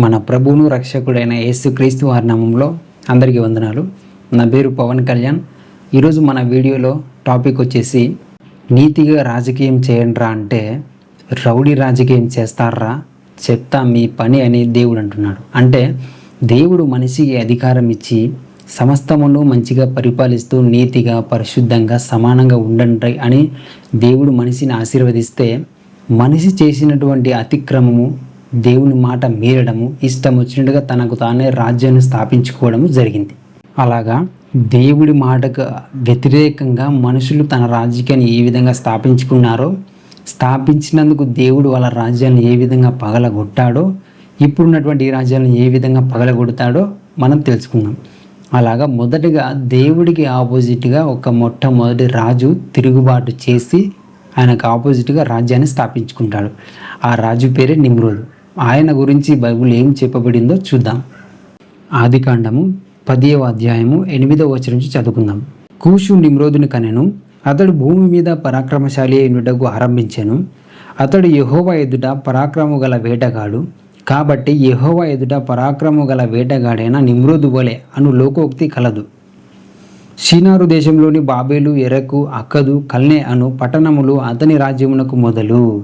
మన ప్రభువును రక్షకుడైన యేసుక్రీస్తు వారి నామంలో అందరికీ వందనాలు. నా పేరు పవన్ కళ్యాణ్. ఈరోజు మన వీడియోలో టాపిక్ వచ్చేసి నీతిగా రాజకీయం చేయండిరా అంటే రౌడీ రాజకీయం చేస్తారా? చెప్తా మీ పని అని దేవుడు అంటున్నాడు. అంటే దేవుడు మనిషికి అధికారం ఇచ్చి సమస్తమును మంచిగా పరిపాలిస్తూ నీతిగా పరిశుద్ధంగా సమానంగా ఉండండి అని దేవుడు మనిషిని ఆశీర్వదిస్తే మనిషి చేసినటువంటి అతిక్రమము దేవుని మాట మీరడము ఇష్టం వచ్చినట్టుగా తనకు తానే రాజ్యాన్ని స్థాపించుకోవడము జరిగింది. అలాగా దేవుడి మాటకు వ్యతిరేకంగా మనుషులు తన రాజకీయాన్ని ఏ విధంగా స్థాపించుకున్నారో స్థాపించినందుకు దేవుడు వాళ్ళ రాజ్యాన్ని ఏ విధంగా పగలగొట్టాడో ఇప్పుడున్నటువంటి ఈ రాజ్యాలను ఏ విధంగా పగలగొడతాడో మనం తెలుసుకుందాం. అలాగా మొదటగా దేవుడికి ఆపోజిట్గా ఒక మొట్టమొదటి రాజు తిరుగుబాటు చేసి ఆయనకు ఆపోజిట్గా రాజ్యాన్ని స్థాపించుకుంటాడు. ఆ రాజు పేరే నిమ్రోదు ఆయన గురించి బైబిల్ ఏం చెప్పబడిందో చూద్దాం. ఆదికాండము పదియవ అధ్యాయము ఎనిమిదవ వచనం నుంచి చదువుకుందాం. కూషు నిమ్రోదుని కనెను అతడు భూమి మీద పరాక్రమశాలి అయినటకు ఆరంభించెను. అతడు యహోవా ఎదుట పరాక్రము గల వేటగాడు కాబట్టి యహోవా ఎదుట పరాక్రము గల వేటగాడైన నిమ్రోదు వలె అను లోకోక్తి కలదు. షీనారు దేశంలోని బాబేలు ఎరకు అక్కదు కల్నే అను పట్టణములు అతని రాజ్యమునకు మొదలు.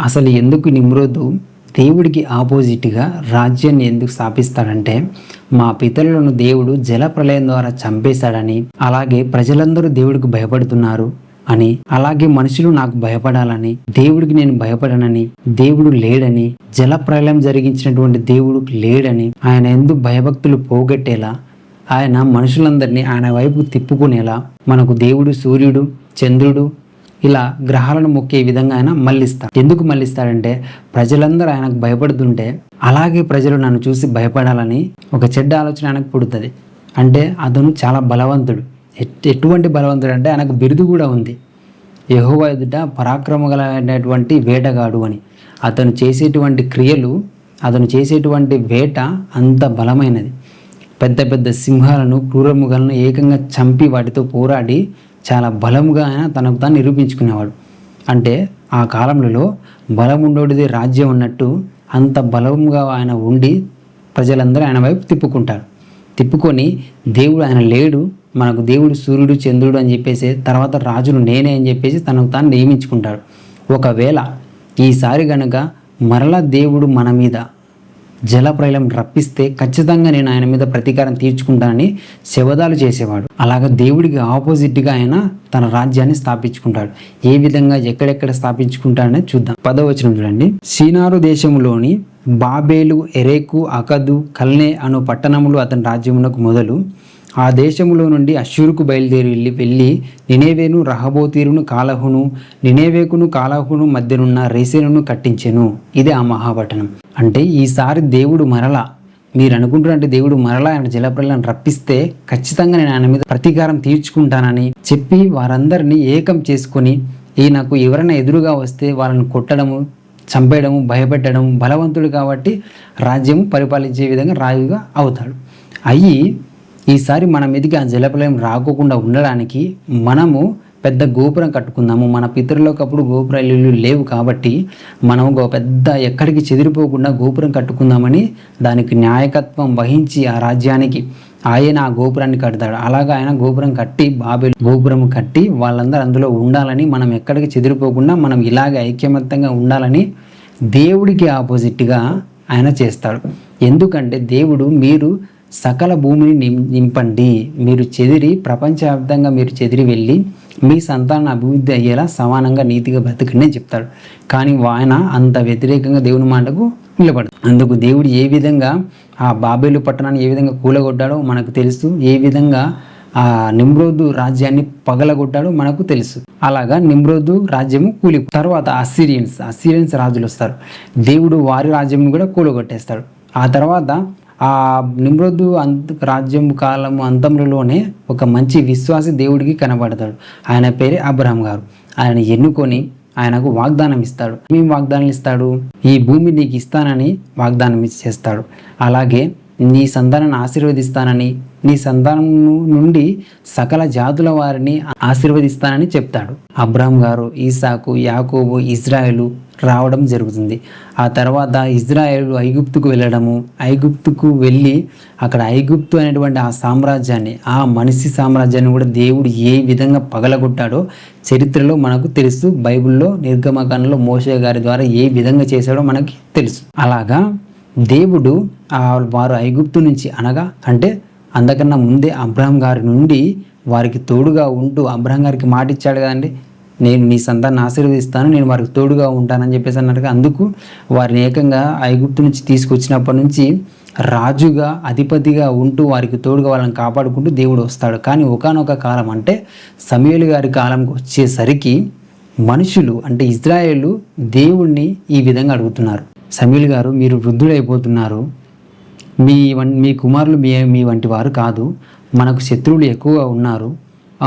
అసలు ఎందుకు నిమ్రోదు? దేవుడికి ఆపోజిట్గా రాజ్యాన్ని ఎందుకు స్థాపిస్తాడంటే మా పితరులను దేవుడు జల ప్రళయం ద్వారా చంపేశాడని అలాగే ప్రజలందరూ దేవుడికి భయపడుతున్నారు అని అలాగే మనుషులు నాకు భయపడాలని దేవుడికి నేను భయపడనని దేవుడు లేడని జల ప్రళయం జరిగించినటువంటి దేవుడు లేడని ఆయన ఎందుకు భయభక్తులు పోగొట్టేలా ఆయన మనుషులందరినీ ఆయన వైపు తిప్పుకునేలా మనకు దేవుడు సూర్యుడు చంద్రుడు ఇలా గ్రహాలను మొక్కే విధంగా ఆయన మళ్ళిస్తాడు. ఎందుకు మళ్ళిస్తాడంటే ప్రజలందరూ ఆయనకు భయపడుతుంటే అలాగే ప్రజలు నన్ను చూసి భయపడాలని ఒక చెడ్డ ఆలోచన ఆయనకు పుడుతుంది. అంటే అతను చాలా బలవంతుడు. ఎట్- ఎటువంటి బలవంతుడు అంటే ఆయనకు బిరుదు కూడా ఉంది. యహోవా ఎదుట పరాక్రమగలైనటువంటి వేటగాడు అని. అతను చేసేటువంటి క్రియలు అతను చేసేటువంటి వేట అంత బలమైనది. పెద్ద పెద్ద సింహాలను క్రూరముగలను ఏకంగా చంపి వాటితో పోరాడి చాలా బలముగా ఆయన తనకు తాను నిరూపించుకునేవాడు. అంటే ఆ కాలంలో బలముండోడిది రాజ్యం ఉన్నట్టు అంత బలముగా ఆయన ఉండి ప్రజలందరూ ఆయన వైపు తిప్పుకుంటారు. తిప్పుకొని దేవుడు ఆయన లేడు మనకు దేవుడు సూర్యుడు చంద్రుడు అని చెప్పేసి తర్వాత రాజును నేనే అని చెప్పేసి తనకు తాను నియమించుకుంటాడు. ఒకవేళ ఈసారి కనుక మరలా దేవుడు మన మీద జలప్రలయం రప్పిస్తే ఖచ్చితంగా నేను ఆయన మీద ప్రతీకారం తీర్చుకుంటానని శవదాలు చేసేవాడు. అలాగ దేవుడికి ఆపోజిట్గా ఆయన తన రాజ్యాన్ని స్థాపించుకుంటాడు. ఏ విధంగా ఎక్కడెక్కడ స్థాపించుకుంటాడని చూద్దాం. పదవచనం చూడండి. సీనారు దేశంలోని బాబేలు ఎరేకు అకదు కల్నే అను పట్టణములు అతని రాజ్యమునకు మొదలు. ఆ దేశములో నుండి అశ్షూరుకు బయలుదేరి వెళ్ళి వెళ్ళి నినేవేను రహబోతీరును కాలహును నినేవేకును కాలహును మధ్యనున్న రేసేనును కట్టించెను. ఇది ఆ మహాపట్టణం. అంటే ఈసారి దేవుడు మరలా మీరు అనుకుంటున్నట్టు దేవుడు మరలా ఆయన జలప్రలను రప్పిస్తే ఖచ్చితంగా నేను ఆయన మీద ప్రతీకారం తీర్చుకుంటానని చెప్పి వారందరినీ ఏకం చేసుకొని ఈయనకు ఎవరైనా ఎదురుగా వస్తే వాళ్ళని కొట్టడము చంపేయడము భయపెట్టడం బలవంతుడు కాబట్టి రాజ్యం పరిపాలించే విధంగా రాజుగా అవుతాడు. అయ్యి ఈసారి మన మీదకి ఆ జలప్రలయం రాకోకుండా ఉండడానికి మనము పెద్ద గోపురం కట్టుకుందాము. మన పితరులకప్పుడు గోపురాలు ఇల్లు లేవు కాబట్టి మనం ఒక పెద్ద ఎక్కడికి చెదిరిపోకుండా గోపురం కట్టుకుందామని దానికి న్యాయకత్వం వహించి ఆ రాజ్యానికి ఆయన ఆ గోపురాన్ని కడతాడు. అలాగా ఆయన గోపురం కట్టి బాబెల్ గోపురం కట్టి వాళ్ళందరూ అందులో ఉండాలని మనం ఎక్కడికి చెదిరిపోకుండా మనం ఇలాగే ఐక్యమత్యంగా ఉండాలని దేవుడికి ఆపోజిట్గా ఆయన చేస్తాడు. ఎందుకంటే దేవుడు మీరు సకల భూమిని నిం- నింపండి. మీరు చెదిరి ప్రపంచవ్యాప్తంగా మీరు చెదిరి వెళ్ళి మీ సంతానం అభివృద్ధి అయ్యేలా సమానంగా నీతిగా బ్రతకండి అని చెప్తాడు. కానీ ఆయన అంత వ్యతిరేకంగా దేవుని మాటకు నిలబడదు. అందుకు దేవుడు ఏ విధంగా ఆ బాబేలు పట్టణాన్ని ఏ విధంగా కూలగొట్టాడో మనకు తెలుసు. ఏ విధంగా ఆ నిమ్రోదు రాజ్యాన్ని పగలగొట్టాడో మనకు తెలుసు. అలాగా నిమ్రోదు రాజ్యము కూలి తర్వాత అస్సిరియన్స్ అస్సిరియన్స్ రాజులు వస్తారు. దేవుడు వారి రాజ్యం కూడా కూలగొట్టేస్తాడు. ఆ తర్వాత ఆ నిమ్రుదు అంత రాజ్యం కాలం అంతంలోనే ఒక మంచి విశ్వాసి దేవుడికి కనబడతాడు. ఆయన పేరే అబ్రహం గారు. ఆయన ఎన్నుకొని ఆయనకు వాగ్దానం ఇస్తాడు ఏమేమి వాగ్దానం ఇస్తాడు ఈ భూమి నీకు ఇస్తానని వాగ్దానం చేస్తాడు అలాగే నీ సంతానాన్ని ఆశీర్వదిస్తానని నీ సంతానం నుండి సకల జాతుల వారిని ఆశీర్వదిస్తానని చెప్తాడు. అబ్రాహం గారు ఈసాకు యాకోబు ఇజ్రాయెలు రావడం జరుగుతుంది. ఆ తర్వాత ఇజ్రాయెల్ ఐగుప్తుకు వెళ్ళడము ఐగుప్తుకు వెళ్ళి అక్కడ ఐగుప్తు అనేటువంటి ఆ సామ్రాజ్యాన్ని ఆ మనిషి సామ్రాజ్యాన్ని కూడా దేవుడు ఏ విధంగా పగలగొట్టాడో చరిత్రలో మనకు తెలుసు. బైబిల్లో నిర్గమకాండలో మోసే గారి ద్వారా ఏ విధంగా చేశాడో మనకి తెలుసు. అలాగా దేవుడు ఆ వారు ఐగుప్తు నుంచి అనగా అంటే అందకన్నా ముందే అబ్రహం గారి నుండి వారికి తోడుగా ఉంటూ అబ్రహం గారికి మాట ఇచ్చాడు కదండి. నేను నీ సంతాన్ని ఆశీర్వదిస్తాను నేను వారికి తోడుగా ఉంటానని చెప్పేసి అన్నట్టుగా అందుకు వారిని ఏకంగా ఐగుప్తు నుంచి తీసుకొచ్చినప్పటి నుంచి రాజుగా అధిపతిగా ఉంటూ వారికి తోడుగా వాళ్ళని కాపాడుకుంటూ దేవుడు వస్తాడు. కానీ ఒకనొక కాలం అంటే సమయలు గారి కాలంకి వచ్చేసరికి మనుషులు అంటే ఇజ్రాయేళ్ళు దేవుణ్ణి ఈ విధంగా అడుగుతున్నారు. సమీల్ గారు మీరు వృద్ధుడైపోతున్నారు. మీ మీ కుమారులు మీ మీ వంటి వారు కాదు. మనకు శత్రువులు ఎక్కువగా ఉన్నారు.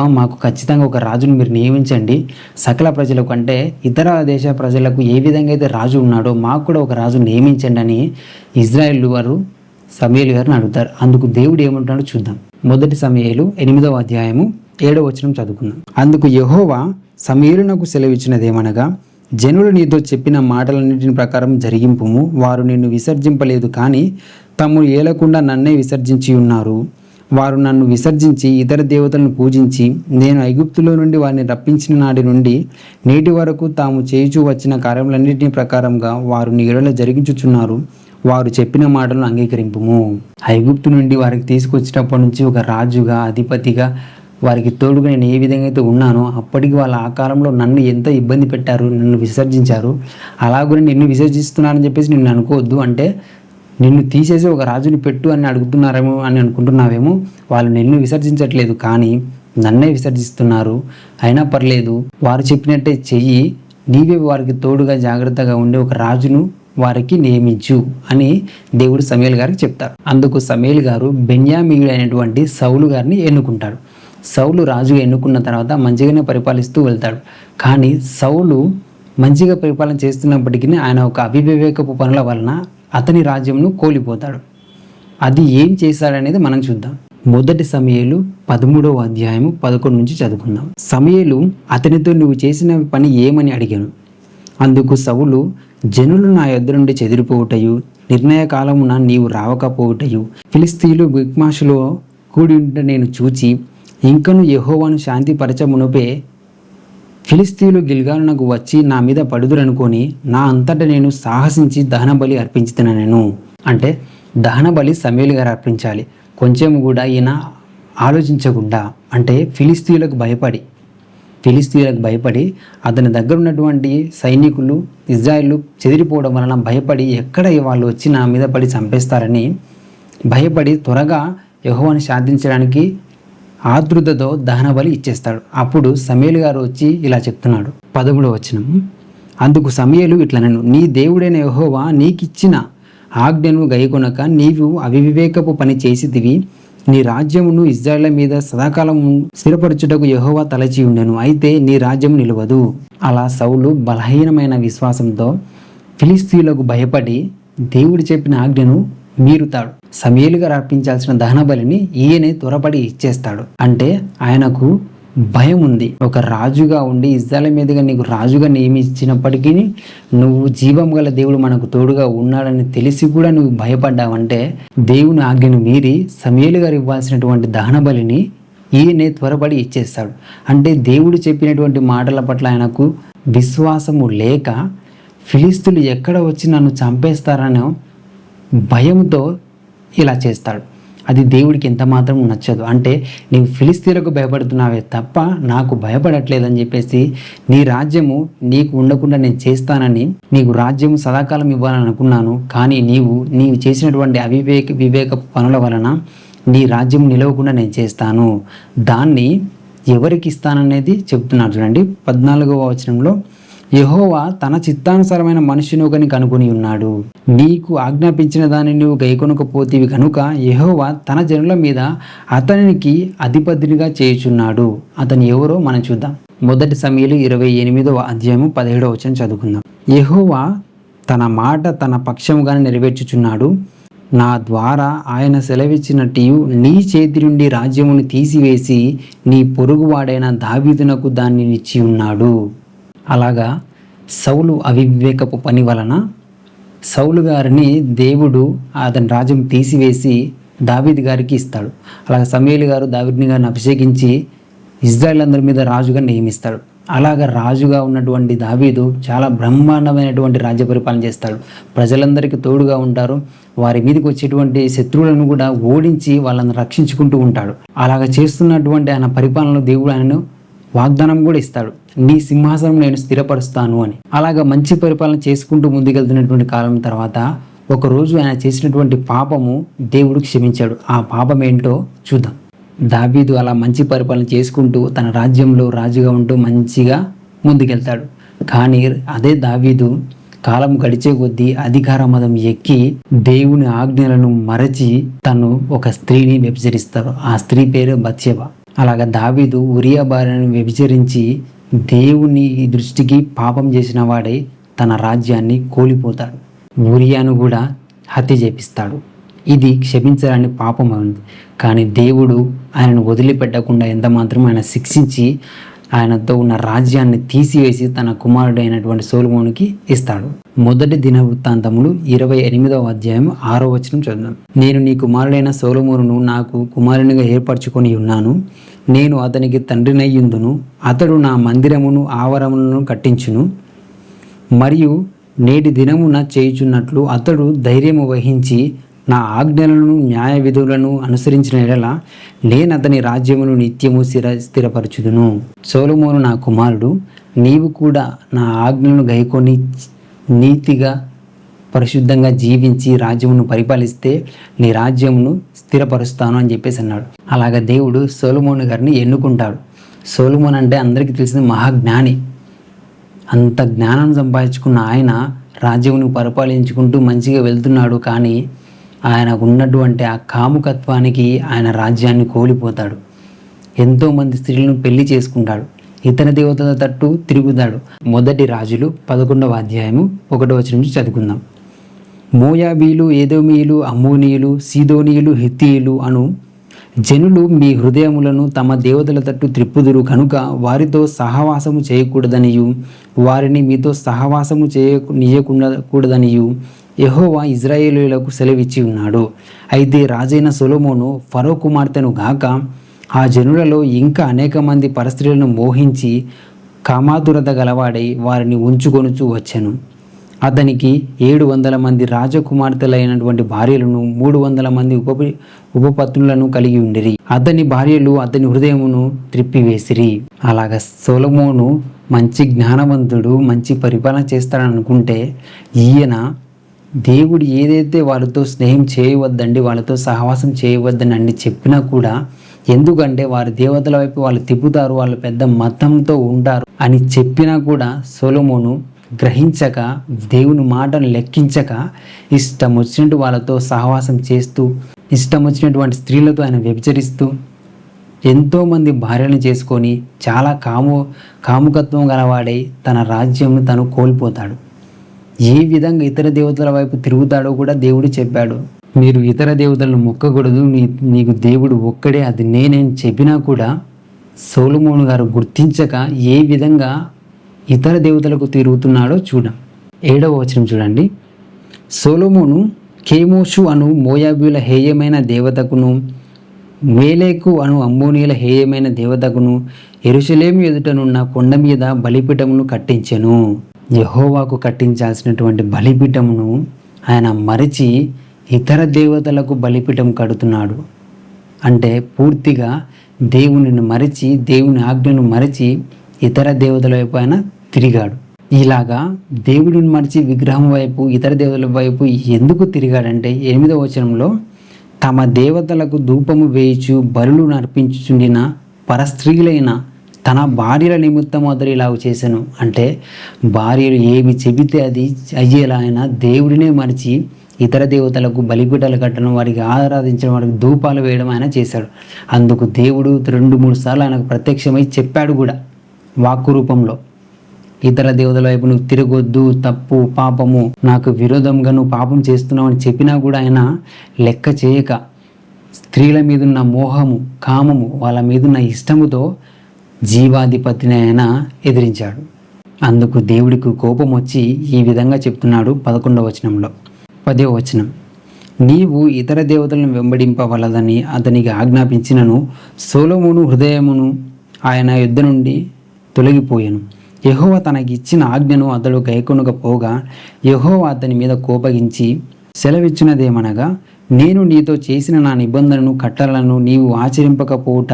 మాకు ఖచ్చితంగా ఒక రాజును మీరు నియమించండి. సకల ప్రజలకు అంటే ఇతర దేశ ప్రజలకు ఏ విధంగా అయితే రాజు ఉన్నాడో మాకు కూడా ఒక రాజు నియమించండి అని ఇజ్రాయెల్ వారు సమయలు గారిని అడుగుతారు. అందుకు దేవుడు ఏమంటాడో చూద్దాం. మొదటి సమయాలు ఎనిమిదవ అధ్యాయము ఏడవ వచనం చదువుకుందాం. అందుకు యహోవా సమీరునకు సెలవిచ్చినదేమనగా జనులు నీతో చెప్పిన మాటలన్నింటిని ప్రకారం జరిగింపుము వారు నిన్ను విసర్జింపలేదు కానీ తమ్ము ఏలకుండా నన్నే విసర్జించి ఉన్నారు. వారు నన్ను విసర్జించి ఇతర దేవతలను పూజించి నేను ఐగుప్తులో నుండి వారిని రప్పించిన నాటి నుండి నేటి వరకు తాము చేయుచూ వచ్చిన కార్యములన్నింటినీ ప్రకారంగా వారు నీ జరిగించుచున్నారు. వారు చెప్పిన మాటలను అంగీకరింపుము. ఐగుప్తు నుండి వారికి తీసుకొచ్చినప్పటి నుంచి ఒక రాజుగా అధిపతిగా వారికి తోడుగా నేను ఏ విధంగా అయితే ఉన్నానో అప్పటికి వాళ్ళ ఆ కాలంలో నన్ను ఎంత ఇబ్బంది పెట్టారు నన్ను విసర్జించారు. అలాగనే నిన్ను విసర్జిస్తున్నారని చెప్పేసి నిన్ను అనుకోవద్దు అంటే నిన్ను తీసేసి ఒక రాజుని పెట్టు అని అడుగుతున్నారేమో అని అనుకుంటున్నావేమో వాళ్ళు నిన్ను విసర్జించట్లేదు. కానీ నన్నే విసర్జిస్తున్నారు. అయినా పర్లేదు వారు చెప్పినట్టే చెయ్యి. నీవే వారికి తోడుగా జాగ్రత్తగా ఉండే ఒక రాజును వారికి నియమించు అని దేవుడు సమేల్ గారికి చెప్తారు. అందుకు సమేల్ గారు బెన్యామీయుడు అయినటువంటి సౌలు గారిని ఎన్నుకుంటాడు సౌలు రాజుగా ఎన్నుకున్న తర్వాత మంచిగానే పరిపాలిస్తూ వెళ్తాడు. కానీ సౌలు మంచిగా పరిపాలన చేస్తున్నప్పటికీ ఆయన ఒక అవివేకపు పనుల వలన అతని రాజ్యంను కోల్పోతాడు. అది ఏం చేశాడనేది మనం చూద్దాం. మొదటి సమయలు పదమూడవ అధ్యాయము పదకొండు నుంచి చదువుకుందాం. సమయలు అతనితో నువ్వు చేసిన పని ఏమని అడిగాను. అందుకు సవులు జనులు నా యొద్ద నుండి చెదిరిపోవుటయు నిర్ణయ కాలమున నీవు రావకపోవుటయు ఫిలిస్తీన్లు బిగ్మాషులో కూడి ఉంట నేను చూచి ఇంకను యహోవాను శాంతిపరచమునుపే ఫిలిస్తీన్లు గిల్గాలునకు వచ్చి నా మీద పడుదురనుకొని నా అంతట నేను సాహసించి దహన బలి అర్పించుతున్నాను అంటే దహన బలి సమేలు గారు అర్పించాలి. కొంచెం కూడా ఈయన ఆలోచించకుండా అంటే ఫిలిస్తీన్లకు భయపడి ఫిలిస్తీన్లకు భయపడి అతని దగ్గర ఉన్నటువంటి సైనికులు ఇజ్రాయిల్ చెదిరిపోవడం వలన భయపడి ఎక్కడ వాళ్ళు వచ్చి నా మీద పడి చంపేస్తారని భయపడి త్వరగా యహోవాన్ని శాంతించడానికి ఆతృతతో దహన బలి ఇచ్చేస్తాడు. అప్పుడు సమేలు గారు వచ్చి ఇలా చెప్తున్నాడు. పదమూడవ వచనం. అందుకు సమయలు ఇట్లా నేను నీ దేవుడైన యహోవా నీకిచ్చిన ఆజ్ఞను గైకొనక నీవు అవివివేకపు పని చేసిదివి నీ రాజ్యమును ఇజ్రాయిల మీద సదాకాలం స్థిరపరచుటకు యహోవా తలచి ఉండెను. అయితే నీ రాజ్యం నిలవదు. అలా సౌలు బలహీనమైన విశ్వాసంతో ఫిలిస్తీన్లకు భయపడి దేవుడు చెప్పిన ఆజ్ఞను మీరుతాడు. సమయలుగా అర్పించాల్సిన దహన బలిని ఈయనే త్వరపడి ఇచ్చేస్తాడు. అంటే ఆయనకు భయం ఉంది. ఒక రాజుగా ఉండి ఇజ్రాయల్ మీదుగా నీకు రాజుగా నియమించినప్పటికీ నువ్వు జీవం గల దేవుడు మనకు తోడుగా ఉన్నాడని తెలిసి కూడా నువ్వు భయపడ్డావంటే దేవుని ఆజ్ఞను మీరి సమయలు గారు ఇవ్వాల్సినటువంటి దహన బలిని ఈయనే త్వరపడి ఇచ్చేస్తాడు. అంటే దేవుడు చెప్పినటువంటి మాటల పట్ల ఆయనకు విశ్వాసము లేక ఫిలిస్తులు ఎక్కడ వచ్చి నన్ను చంపేస్తారనో భయంతో ఇలా చేస్తాడు. అది దేవుడికి ఎంత మాత్రం నచ్చదు. అంటే నీవు ఫిలిస్తీన్లకు భయపడుతున్నావే తప్ప నాకు భయపడట్లేదని చెప్పేసి నీ రాజ్యము నీకు ఉండకుండా నేను చేస్తానని నీకు రాజ్యము సదాకాలం ఇవ్వాలని అనుకున్నాను. కానీ నీవు నీవు చేసినటువంటి అవివేక వివేక పనుల వలన నీ రాజ్యం నిలవకుండా నేను చేస్తాను. దాన్ని ఎవరికి ఇస్తాననేది చెప్తున్నాడు చూడండి. పద్నాలుగవ వచనంలో యహోవా తన చిత్తానుసారమైన మనుషుని ఒకని కనుగొని ఉన్నాడు. నీకు ఆజ్ఞాపించిన దాన్ని నువ్వు గైకొనకపోతేవి కనుక యహోవా తన జనుల మీద అతనికి అధిపతినిగా చేయుచున్నాడు. అతను ఎవరో మనం చూద్దాం. మొదటి సమయంలో ఇరవై ఎనిమిదవ అధ్యాయము పదిహేడవ వచ్చిన చదువుకుందాం. యహోవా తన మాట తన పక్షముగానే నెరవేర్చుచున్నాడు. నా ద్వారా ఆయన సెలవిచ్చినట్టు నీ చేతి నుండి రాజ్యమును తీసివేసి నీ పొరుగువాడైన దావీదునకు దాన్ని ఇచ్చి ఉన్నాడు అలాగా సౌలు అవివేకపు పని వలన సౌలు గారిని దేవుడు అతని రాజ్యం తీసివేసి దావీద్ గారికి ఇస్తాడు. అలాగే సమేలు గారు దావీద్ని గారిని అభిషేకించి ఇజ్రాయల్ అందరి మీద రాజుగా నియమిస్తాడు. అలాగ రాజుగా ఉన్నటువంటి దావీదు చాలా బ్రహ్మాండమైనటువంటి రాజ్య పరిపాలన చేస్తాడు. ప్రజలందరికీ తోడుగా ఉంటారు. వారి మీదకి వచ్చేటువంటి శత్రువులను కూడా ఓడించి వాళ్ళని రక్షించుకుంటూ ఉంటాడు. అలాగ చేస్తున్నటువంటి ఆయన పరిపాలనలో దేవుడు ఆయనను వాగ్దానం కూడా ఇస్తాడు. నీ సింహాసనం నేను స్థిరపరుస్తాను అని. అలాగా మంచి పరిపాలన చేసుకుంటూ ముందుకెళ్తున్నటువంటి కాలం తర్వాత ఒకరోజు ఆయన చేసినటువంటి పాపము దేవుడు క్షమించాడు. ఆ పాపం ఏంటో చూద్దాం. దాబీదు అలా మంచి పరిపాలన చేసుకుంటూ తన రాజ్యంలో రాజుగా ఉంటూ మంచిగా ముందుకెళ్తాడు. కానీ అదే దావీదు కాలం గడిచే కొద్దీ అధికార మదం ఎక్కి దేవుని ఆజ్ఞలను మరచి తను ఒక స్త్రీని వ్యభిచరిస్తారు. ఆ స్త్రీ పేరు బత్సేవ అలాగా దావీదు ఉరియా భార్యను వ్యభిచరించి దేవుని దృష్టికి పాపం చేసిన వాడే తన రాజ్యాన్ని కోల్పోతాడు. ఉరియాను కూడా హత్య చేపిస్తాడు. ఇది క్షమించడానికి పాపం అయింది కానీ దేవుడు ఆయనను వదిలిపెట్టకుండా ఎంత మాత్రం ఆయన శిక్షించి ఆయనతో ఉన్న రాజ్యాన్ని తీసివేసి తన కుమారుడైనటువంటి సోలుమోనికి ఇస్తాడు. మొదటి దిన వృత్తాంతములు ఇరవై ఎనిమిదవ అధ్యాయం ఆరో వచనం చూద్దాం నేను నీ కుమారుడైన సోలమోనును నాకు కుమారునిగా ఏర్పరచుకొని ఉన్నాను. నేను అతనికి తండ్రినయ్యుందును అతడు నా మందిరమును ఆవరములను కట్టించును. మరియు నేటి దినమున చేయుచున్నట్లు అతడు ధైర్యము వహించి నా ఆజ్ఞలను న్యాయ విధులను అనుసరించిన ఎడల నేను అతని రాజ్యమును నిత్యము స్థిర స్థిరపరచుదును. సోలమోను నా కుమారుడు నీవు కూడా నా ఆజ్ఞలను గైకొని నీతిగా పరిశుద్ధంగా జీవించి రాజ్యమును పరిపాలిస్తే నీ రాజ్యమును స్థిరపరుస్తాను అని చెప్పేసి అన్నాడు. అలాగ దేవుడు సోలమోను గారిని ఎన్నుకుంటాడు. సోలమోన్ అంటే అందరికీ తెలిసిన మహాజ్ఞాని. అంత జ్ఞానం సంపాదించుకున్న ఆయన రాజ్యమును పరిపాలించుకుంటూ మంచిగా వెళ్తున్నాడు కానీ ఆయనకు ఉన్నటువంటి ఆ కాముకత్వానికి ఆయన రాజ్యాన్ని కోల్పోతాడు. ఎంతోమంది స్త్రీలను పెళ్ళి చేసుకుంటాడు. ఇతర దేవతల తట్టు తిరుగుతాడు. మొదటి రాజులు పదకొండవ అధ్యాయము ఒకటో నుంచి చదువుకుందాం. మోయాబీలు ఏదోమీయులు అమ్మోనీయులు సీదోనీయులు హిత్తీయులు అను జనులు మీ హృదయములను తమ దేవతల తట్టు త్రిప్పుదురు. కనుక వారితో సహవాసము చేయకూడదనియు. వారిని మీతో సహవాసము చేయ నీయకుండా కూడదనియు. యహోవా ఇజ్రాయేలీలకు సెలవిచ్చి ఉన్నాడు. అయితే రాజైన సొలొమోను ఫరో కుమార్తెను గాక ఆ జనులలో ఇంకా అనేక మంది పరస్త్రీలను మోహించి కామాతురత గలవాడై వారిని ఉంచుకొనుచు వచ్చాను. అతనికి ఏడు వందల మంది రాజకుమార్తెలైనటువంటి భార్యలను మూడు వందల మంది ఉప ఉపపత్నులను కలిగి ఉండిరి. అతని భార్యలు అతని హృదయమును త్రిప్పివేసిరి. అలాగ సొలమోను మంచి జ్ఞానవంతుడు మంచి పరిపాలన చేస్తాడనుకుంటే ఈయన దేవుడు ఏదైతే వాళ్ళతో స్నేహం చేయవద్దండి వాళ్ళతో సహవాసం చేయవద్దని అన్ని చెప్పినా కూడా ఎందుకంటే వారి దేవతల వైపు వాళ్ళు తిప్పుతారు వాళ్ళు పెద్ద మతంతో ఉంటారు అని చెప్పినా కూడా సొలమోను గ్రహించక దేవుని మాటను లెక్కించక ఇష్టం వచ్చినట్టు వాళ్ళతో సహవాసం చేస్తూ ఇష్టం వచ్చినటువంటి స్త్రీలతో ఆయన వ్యభిచరిస్తూ ఎంతోమంది భార్యలను చేసుకొని చాలా కాము కాముకత్వం గలవాడై తన రాజ్యంను తను కోల్పోతాడు. ఏ విధంగా ఇతర దేవతల వైపు తిరుగుతాడో కూడా దేవుడు చెప్పాడు. మీరు ఇతర దేవతలను మొక్కకూడదు నీ నీకు దేవుడు ఒక్కడే అది నేనేం చెప్పినా కూడా సోలమోను గారు గుర్తించక ఏ విధంగా ఇతర దేవతలకు తిరుగుతున్నాడో చూడం. ఏడవ వచనం చూడండి. సోలోమోను కేమోషు అను మోయాబీల హేయమైన దేవతకును మేలేకు అను అమ్మోనియల హేయమైన దేవతకును ఎరుసలేము ఎదుటనున్న కొండ మీద బలిపీఠమును కట్టించెను. యహోవాకు కట్టించాల్సినటువంటి బలిపీఠమును ఆయన మరిచి ఇతర దేవతలకు బలిపీఠం కడుతున్నాడు. అంటే పూర్తిగా దేవునిని మరిచి దేవుని ఆజ్ఞను మరిచి ఇతర దేవతల వైపు ఆయన తిరిగాడు. ఇలాగా దేవుడిని మరిచి విగ్రహం వైపు ఇతర దేవతల వైపు ఎందుకు తిరిగాడంటే ఎనిమిదవ వచనంలో తమ దేవతలకు ధూపము వేయిచు బరులు నర్పించుచుండిన పరస్త్రీలైన తన భార్యల నిమిత్తం అతడు ఇలాగ చేశాను. అంటే భార్యలు ఏమి చెబితే అది అయ్యేలా ఆయన దేవుడినే మరిచి ఇతర దేవతలకు బలిపీఠాలు కట్టడం వారికి ఆరాధించడం వారికి ధూపాలు వేయడం ఆయన చేశాడు. అందుకు దేవుడు రెండు మూడు సార్లు ఆయనకు ప్రత్యక్షమై చెప్పాడు కూడా వాక్కు రూపంలో. ఇతర దేవతల వైపు నువ్వు తిరగొద్దు తప్పు పాపము నాకు విరోధంగా నువ్వు పాపం చేస్తున్నావు అని చెప్పినా కూడా ఆయన లెక్క చేయక స్త్రీల మీదున్న మోహము కామము వాళ్ళ మీదున్న ఇష్టముతో జీవాధిపతిని ఆయన ఎదిరించాడు. అందుకు దేవుడికి కోపం వచ్చి ఈ విధంగా చెప్తున్నాడు పదకొండవ వచనంలో. పదవ వచనం. నీవు ఇతర దేవతలను వెంబడింపవలదని అతనికి ఆజ్ఞాపించినను సోలమును హృదయమును ఆయన యుద్ధ నుండి తొలగిపోయాను. యహోవ తనకిచ్చిన ఆజ్ఞను అతడు గైకొనకపోగా యహోవ అతని మీద కోపగించి సెలవిచ్చినదేమనగా నేను నీతో చేసిన నా నిబంధనను కట్టలను నీవు ఆచరింపకపోవుట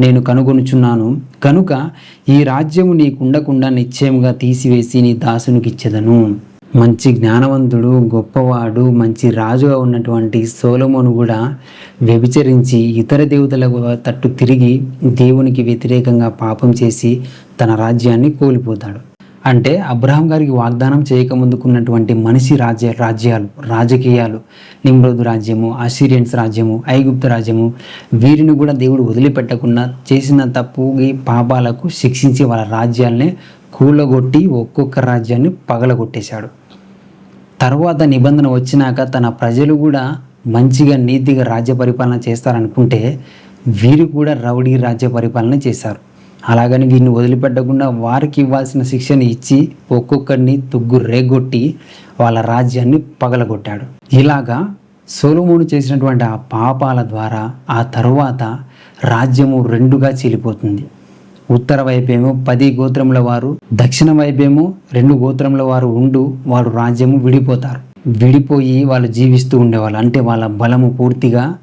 నేను కనుగొనుచున్నాను. కనుక ఈ రాజ్యము నీకుండకుండా నిశ్చయముగా తీసివేసి నీ దాసునికిచ్చెదను. మంచి జ్ఞానవంతుడు గొప్పవాడు మంచి రాజుగా ఉన్నటువంటి సోలమును కూడా వ్యభిచరించి ఇతర దేవతల తట్టు తిరిగి దేవునికి వ్యతిరేకంగా పాపం చేసి తన రాజ్యాన్ని కోల్పోతాడు. అంటే అబ్రహాం గారికి వాగ్దానం చేయకముందుకున్నటువంటి మనిషి రాజ్య రాజ్యాలు రాజకీయాలు నిమ్రోదు రాజ్యము అసిరియన్స్ రాజ్యము ఐగుప్త రాజ్యము వీరిని కూడా దేవుడు వదిలిపెట్టకుండా చేసిన తప్పుకి పాపాలకు శిక్షించి వాళ్ళ రాజ్యాల్ని కూలగొట్టి ఒక్కొక్క రాజ్యాన్ని పగలగొట్టేశాడు. తర్వాత నిబంధన వచ్చినాక తన ప్రజలు కూడా మంచిగా నీతిగా రాజ్య పరిపాలన చేస్తారనుకుంటే వీరు కూడా రౌడీ రాజ్య పరిపాలన చేశారు. అలాగని వీరిని వదిలిపెట్టకుండా వారికి ఇవ్వాల్సిన శిక్షను ఇచ్చి ఒక్కొక్కరిని తుగ్గు రేగొట్టి వాళ్ళ రాజ్యాన్ని పగలగొట్టాడు. ఇలాగా సోలోమోను చేసినటువంటి ఆ పాపాల ద్వారా ఆ తరువాత రాజ్యము రెండుగా చీలిపోతుంది. ఉత్తర వైపేమో పది గోత్రముల వారు దక్షిణ వైపేమో రెండు గోత్రముల వారు ఉండు వారు రాజ్యము విడిపోతారు. విడిపోయి వాళ్ళు జీవిస్తూ ఉండేవాళ్ళు. అంటే వాళ్ళ బలము పూర్తిగా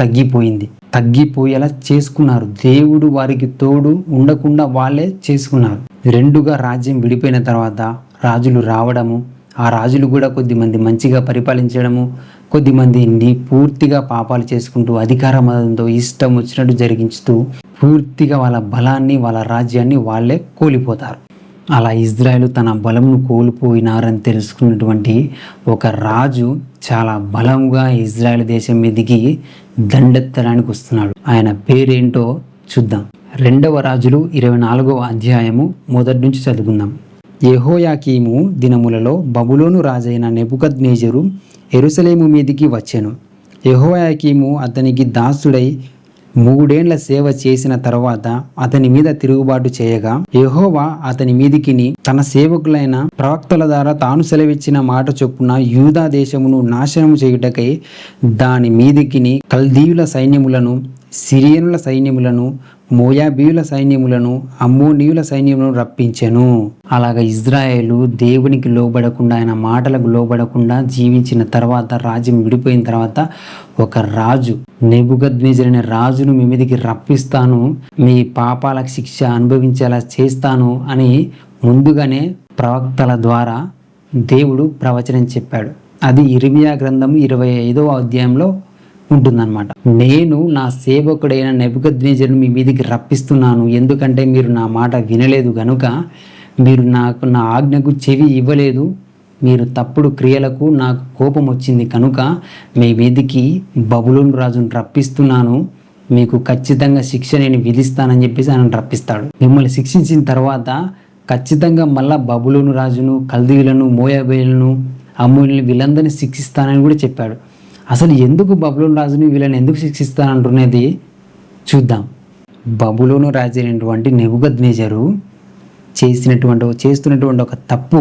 తగ్గిపోయింది. తగ్గిపోయేలా చేసుకున్నారు. దేవుడు వారికి తోడు ఉండకుండా వాళ్ళే చేసుకున్నారు. రెండుగా రాజ్యం విడిపోయిన తర్వాత రాజులు రావడము ఆ రాజులు కూడా కొద్దిమంది మంచిగా పరిపాలించడము కొద్దిమంది పూర్తిగా పాపాలు చేసుకుంటూ అధికార మతంతో ఇష్టం వచ్చినట్టు జరిగించుతూ పూర్తిగా వాళ్ళ బలాన్ని వాళ్ళ రాజ్యాన్ని వాళ్ళే కోల్పోతారు. అలా ఇజ్రాయెల్ తన బలంను కోల్పోయినారని తెలుసుకున్నటువంటి ఒక రాజు చాలా బలంగా ఇజ్రాయెల్ దేశం మీదికి దండెత్తడానికి వస్తున్నాడు. ఆయన పేరేంటో చూద్దాం. రెండవ రాజులు ఇరవై నాలుగవ అధ్యాయము మొదటి నుంచి చదువుకుందాం. యహోయాకీము దినములలో బబులోను రాజైన నెబుకద్నేజరు ఎరుసలేము మీదికి వచ్చాను. యహోయాకీము అతనికి దాసుడై మూడేండ్ల సేవ చేసిన తర్వాత అతని మీద తిరుగుబాటు చేయగా యహోవా అతని మీదికిని తన సేవకులైన ప్రవక్తల ద్వారా తాను సెలవిచ్చిన మాట చొప్పున యూదా దేశమును నాశనము చేయుటకై దాని మీదికిని కల్దీయుల సైన్యములను సిరియనుల సైన్యములను మోయాబీయుల సైన్యములను అమ్మోనీయుల సైన్యములను రప్పించెను. అలాగ ఇజ్రాయేలు దేవునికి లోబడకుండా ఆయన మాటలకు లోబడకుండా జీవించిన తర్వాత రాజ్యం విడిపోయిన తర్వాత ఒక రాజు నెబుగద్నేజర్ రాజును మీ మీదకి రప్పిస్తాను మీ పాపాలకు శిక్ష అనుభవించేలా చేస్తాను అని ముందుగానే ప్రవక్తల ద్వారా దేవుడు ప్రవచనం చెప్పాడు. అది ఇరిమియా గ్రంథం ఇరవై ఐదవ అధ్యాయంలో ఉంటుందన్నమాట. నేను నా సేవకుడైన నెబుకద్నేజర్ను మీ మీదికి రప్పిస్తున్నాను. ఎందుకంటే మీరు నా మాట వినలేదు గనుక మీరు నాకు నా ఆజ్ఞకు చెవి ఇవ్వలేదు. మీరు తప్పుడు క్రియలకు నాకు కోపం వచ్చింది కనుక మీ మీదికి బబులోను రాజును రప్పిస్తున్నాను. మీకు ఖచ్చితంగా శిక్ష నేను విధిస్తానని చెప్పేసి ఆయన రప్పిస్తాడు. మిమ్మల్ని శిక్షించిన తర్వాత ఖచ్చితంగా మళ్ళా బబులోను రాజును కల్దీయులను మోయాబేలను అమ్ముల్ని వీళ్ళందరినీ శిక్షిస్తానని కూడా చెప్పాడు. అసలు ఎందుకు బబులోను రాజుని వీళ్ళని ఎందుకు శిక్షిస్తానంటున్నది చూద్దాం. బబులోను రాజు అయినటువంటి నెబుగద్నేజరు చేసినటువంటి చేస్తున్నటువంటి ఒక తప్పు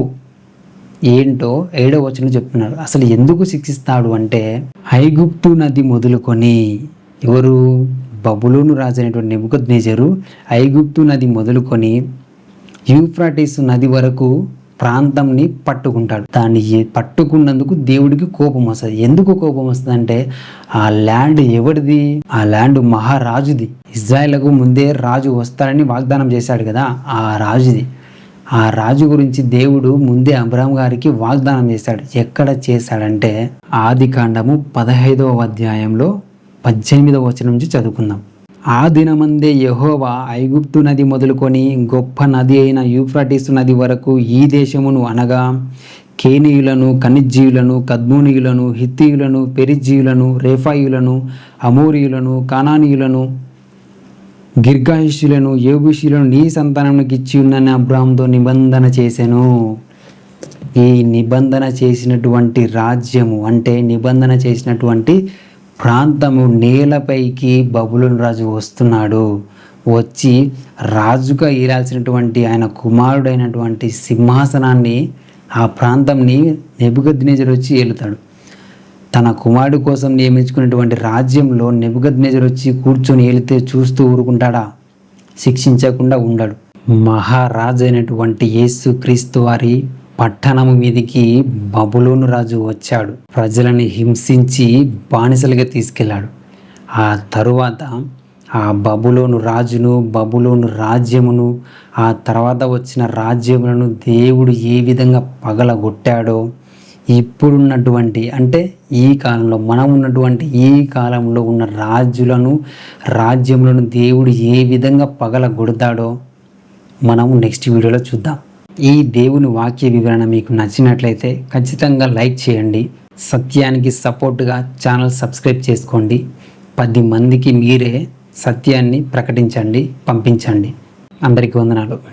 ఏంటో ఏడో వచనం చెప్తున్నారు. అసలు ఎందుకు శిక్షిస్తాడు అంటే హైగుప్తు నది మొదలుకొని ఎవరు? బబులోను రాజు అయినటువంటి నెబుకద్నేజరు ఐగుప్తు నది మొదలుకొని యూఫ్రాటిస్ నది వరకు ప్రాంతంని పట్టుకుంటాడు. దాన్ని పట్టుకున్నందుకు దేవుడికి కోపం వస్తుంది. ఎందుకు కోపం వస్తుంది అంటే ఆ ల్యాండ్ ఎవరిది? ఆ ల్యాండ్ మహారాజుది. ఇజ్రాయెల్కు ముందే రాజు వస్తాడని వాగ్దానం చేశాడు కదా ఆ రాజుది. ఆ రాజు గురించి దేవుడు ముందే అబ్రహం గారికి వాగ్దానం చేశాడు. ఎక్కడ చేశాడంటే ఆది కాండము పదహైదవ అధ్యాయంలో పద్దెనిమిదవ వచనం నుంచి చదువుకుందాం. ఆ దినమందే యహోవా ఐగుప్తు నది మొదలుకొని గొప్ప నది అయిన యూఫ్రాటిస్ నది వరకు ఈ దేశమును అనగా కేనీయులను ఖనిజీయులను కద్మూనీయులను హిత్తీయులను పెరిజీయులను రేఫాయులను అమోరియులను కానానీయులను గిర్గాయుషులను యోగుషులను నీ సంతానానికి ఇచ్చి ఉన్న అబ్రాహంతో నిబంధన చేశాను ఈ నిబంధన చేసినటువంటి రాజ్యము అంటే నిబంధన చేసినటువంటి ప్రాంతము నేలపైకి బబులున్ రాజు వస్తున్నాడు. వచ్చి రాజుగా ఏలాల్సినటువంటి ఆయన కుమారుడైనటువంటి సింహాసనాన్ని ఆ ప్రాంతంని నెబుగద్నేజర్ వచ్చి ఏలుతాడు. తన కుమారుడు కోసం నియమించుకున్నటువంటి రాజ్యంలో నెబుగద్నేజర్ వచ్చి కూర్చొని ఏలితే చూస్తూ ఊరుకుంటాడా? శిక్షించకుండా ఉండడు. మహారాజు అయినటువంటి యేసు క్రీస్తు వారి పట్టణము మీదికి బబులోను రాజు వచ్చాడు. ప్రజలని హింసించి బానిసలుగా తీసుకెళ్ళాడు. ఆ తరువాత ఆ బబులోను రాజును బబులోను రాజ్యమును ఆ తర్వాత వచ్చిన రాజ్యములను దేవుడు ఏ విధంగా పగలగొట్టాడో ఇప్పుడున్నటువంటి అంటే ఈ కాలంలో మనం ఉన్నటువంటి ఈ కాలంలో ఉన్న రాజులను రాజ్యములను దేవుడు ఏ విధంగా పగలగొడతాడో మనం నెక్స్ట్ వీడియోలో చూద్దాం. ఈ దేవుని వాక్య వివరణ మీకు నచ్చినట్లయితే ఖచ్చితంగా లైక్ చేయండి. సత్యానికి సపోర్ట్గా ఛానల్ సబ్స్క్రైబ్ చేసుకోండి. పది మందికి మీరే సత్యాన్ని ప్రకటించండి పంపించండి. అందరికీ వందనాలు.